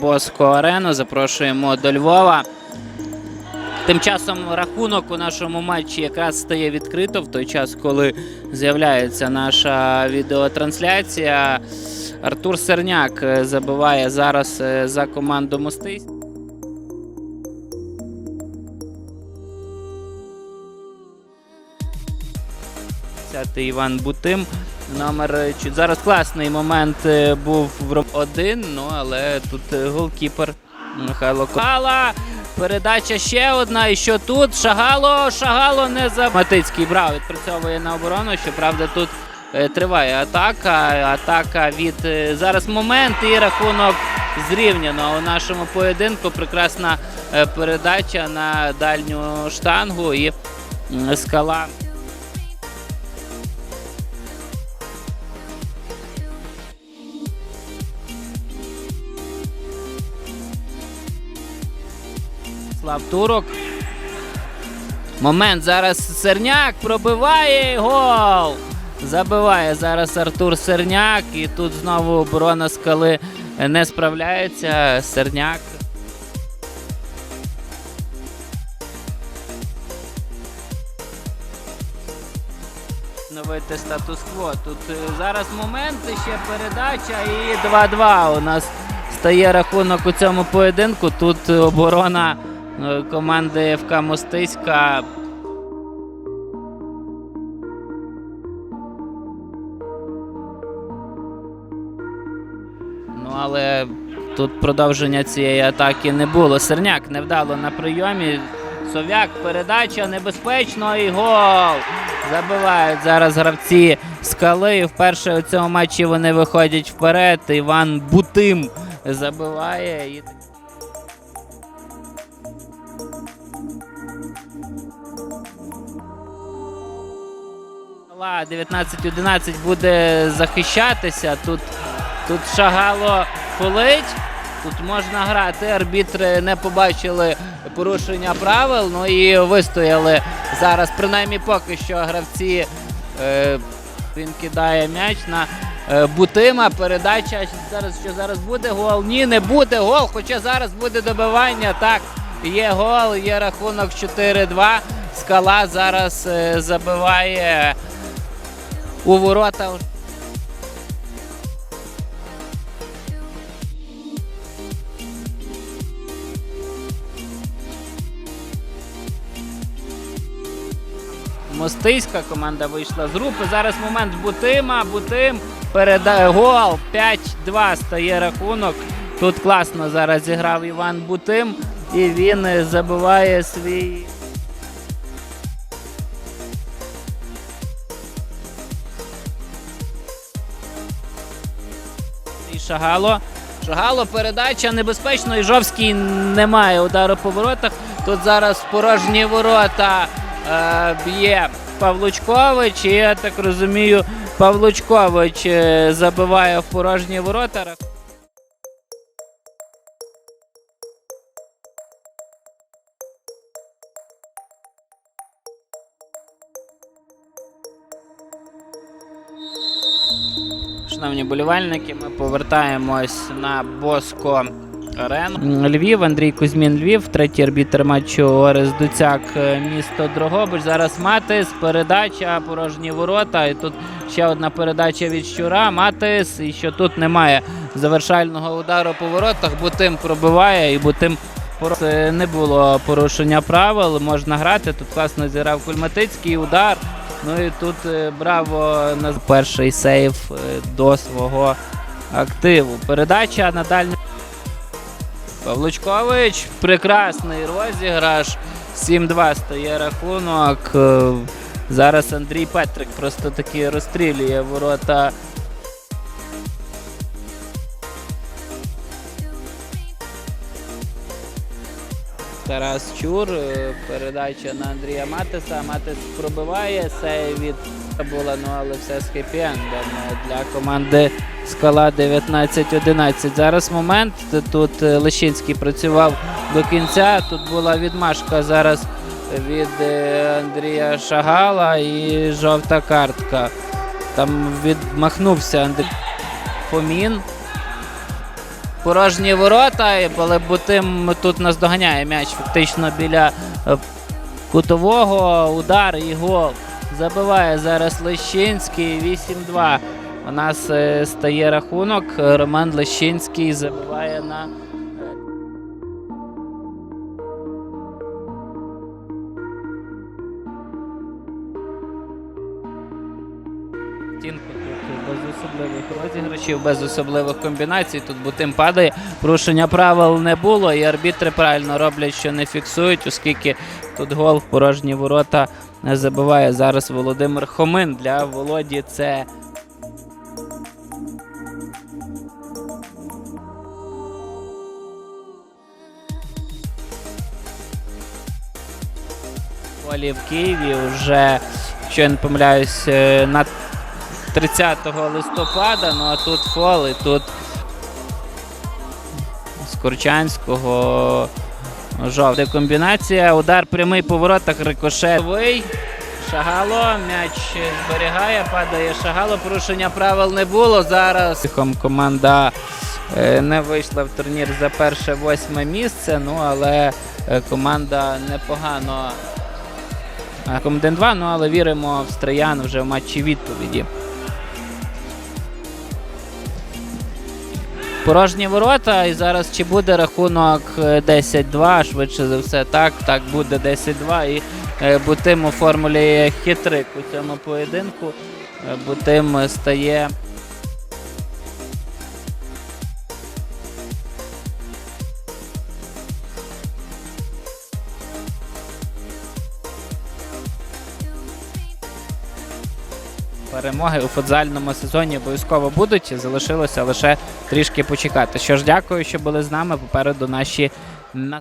Боско Арену. Запрошуємо до Львова. Тим часом рахунок у нашому матчі якраз стає відкрито в той час, коли з'являється наша відеотрансляція. Артур Серняк е, забиває зараз е, за команду Мостиськ. Це Іван Бутим. Номер е, зараз класний момент е, був в один, ну але тут е, голкіпер Михайло Кала. Передача ще одна. І що тут? Шагало, шагало не за Матицький брав, відпрацьовує на оборону. Щоправда, тут триває атака. Атака від зараз момент і рахунок зрівняно у нашому поєдинку. Прекрасна передача на дальню штангу і скала. Слав Турок. Момент зараз Серняк пробиває гол. Забиває зараз Артур Серняк. І тут знову оборона скали не справляється. Серняк. Новити статус-кво. Тут е, зараз момент, ще передача і 2-2. У нас стає рахунок у цьому поєдинку. Тут оборона команди ФК Мостиська. Ну, але тут продовження цієї атаки не було. Серняк невдало на прийомі. Сов'як, передача небезпечно і гол. Забивають зараз гравці скали. Вперше у цьому матчі вони виходять вперед. Іван Бутим забиває. Скала 19-11 буде захищатися. Тут, тут шагало фолить. Тут можна грати. Арбітри не побачили порушення правил. Ну і вистояли зараз. Принаймні поки що гравці. Е, він кидає м'яч на е, Бутима. Передача зараз що зараз буде гол. Ні, не буде гол. Хоча зараз буде добивання. Так, є гол, є рахунок 4-2. Скала зараз е, забиває у ворота. Мостиська команда вийшла з групи. Зараз момент Бутима. Бутим передає гол. 5-2 стає рахунок. Тут класно зараз зіграв Іван Бутим. І він забиває свій. І Шагало. Шагало, передача небезпечно. І Жовський не має удару по воротах. Тут зараз порожні ворота е, б'є Павлучкович. І я так розумію, Павлучкович е, забиває в порожні ворота. Шановні болівальники, ми повертаємось на Боско Арену. Львів, Андрій Кузьмін Львів, третій арбітр матчу Орес Дуцяк, е, місто Дрогобич. Зараз Матис, передача, порожні ворота. І тут ще одна передача від Щура. Матис, і що тут немає завершального удару по воротах. Бутим пробиває і Бутим Е, не було порушення правил. Можна грати. Тут класно зіграв Кульматицький удар. Ну і тут е, браво на перший сейв е, до свого активу. Передача на дальню. Павлучкович, прекрасний розіграш. 7-2 стає рахунок. Е, Зараз Андрій Петрик просто таки розстрілює ворота. Тарас Чур, е, передача на Андрія Матиса. Матис пробиває сейв від була, ну але все з хеппі-ендом е, для команди Скала 19-11. Зараз момент. Тут е, Лещинський працював до кінця. Тут була відмашка зараз від Андрія Шагала і жовта картка. Там відмахнувся Андрій Фомін. Порожні ворота, але Бутим тут наздоганяє м'яч фактично біля е, кутового. Удар і гол. Забиває зараз Лещинський 8-2. У нас е, стає рахунок. Роман Лещинський забиває на. Розіграшів, без особливих комбінацій. Тут Бутим падає. Порушення правил не було, і арбітри правильно роблять, що не фіксують, оскільки тут гол в порожні ворота не забиває зараз Володимир Хомин. Для Володі це полі в Києві вже, якщо я не помиляюсь, е, на 30 листопада. Ну а тут фол, тут з Корчанського жовта комбінація. Удар прямий по воротах, рикошетовий. Шагало, м'яч зберігає, падає Шагало. Порушення правил не було. Зараз команда е, не вийшла в турнір за перше восьме місце. Ну але е, команда непогано Комден 2, ну але віримо в Стриян вже в матчі відповіді. Порожні ворота, і зараз чи буде рахунок е, 10-2, швидше за все, так, так буде 10-2. І Бутим у формулі хитрик у цьому поєдинку. Е, Бутим стає перемоги у футзальному сезоні обов'язково будуть. Залишилося лише трішки почекати. Що ж, дякую, що були з нами. Попереду наші нас.